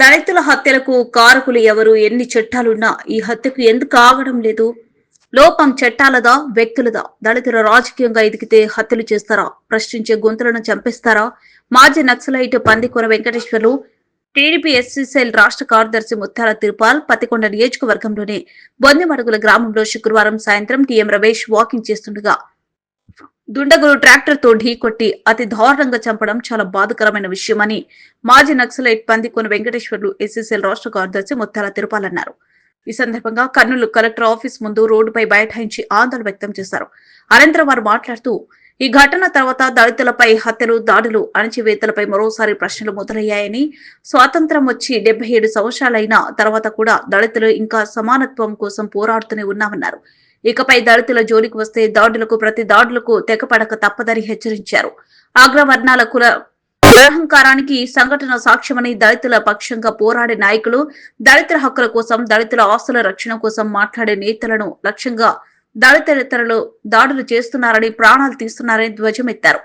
దళితుల హత్యలకు కారకులు ఎవరు? ఎన్ని చట్టాలున్నా ఈ హత్యకు ఎందుకు ఆగడం లేదు? లోపం చట్టాలదా వ్యక్తులదా? దళితుల రాజకీయంగా ఎదిగితే హత్యలు చేస్తారా? ప్రశ్నించే గొంతులను చంపేస్తారా? మాజీ నక్సలైట్ పందికొన వెంకటేశ్వర్లు టీడీపీ ఎస్సీసీఎల్ రాష్ట్ర కార్యదర్శి ముత్తాల తిరుపాల్ పతికొండ నియోజకవర్గంలోని బొందిమడుగుల గ్రామంలో శుక్రవారం సాయంత్రం టీఎం రమేష్ వాకింగ్ చేస్తుండగా దుండగులు ట్రాక్టర్తో ఢీకొట్టి అతి దారుణంగా చంపడం చాలా బాధకరమైన విషయమని మాజీ నక్సలైట్ పందికొన వెంకటేశ్వర్లు ఎస్సీసీఎల్ రాష్ట్ర కార్యదర్శి ముత్తాల తిరుపాల్ అన్నారు. ఈ సందర్భంగా కర్నూలు కలెక్టర్ ఆఫీస్ ముందు రోడ్డుపై బైఠాయించి ఆందోళన వ్యక్తం చేశారు. అనంతరం వారు మాట్లాడుతూ ఈ ఘటన తర్వాత దళితులపై హత్యలు దాడులు అణచివేతలపై మరోసారి ప్రశ్నలు మొదలయ్యాయని స్వాతంత్రం వచ్చి డెబ్బై ఏడు సంవత్సరాలైన తర్వాత కూడా దళితులు ఇంకా సమానత్వం కోసం పోరాడుతూనే ఉన్నామన్నారు. ఇకపై దళితుల జోలికి వస్తే దాడులకు ప్రతి దాడులకు తెగపడక తప్పదని హెచ్చరించారు. అగ్రవర్ణాల కుల దురహంకారానికి ఈ సంఘటన సాక్ష్యమని దళితుల పక్షంగా పోరాడే నాయకులు దళితుల హక్కుల కోసం దళితుల ఆస్తుల రక్షణ కోసం మాట్లాడే నేతలను లక్ష్యంగా దళితేతరులు దాడులు చేస్తున్నారని ప్రాణాలు తీస్తున్నారని ధ్వజమెత్తారు.